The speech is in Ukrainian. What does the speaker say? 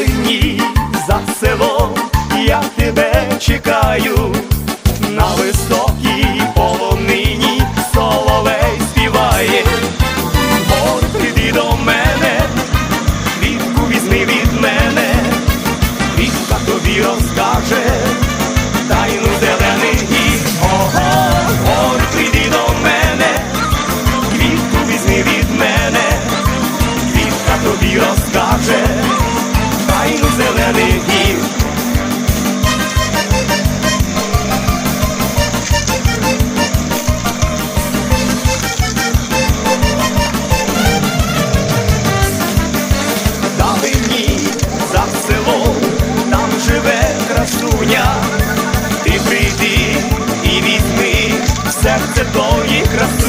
далині за село я тебе чекаю, на високій полонині соловей співає, от прийди до мене, квітку візьми від мене, Вітка тобі розкаже. серце повні краси.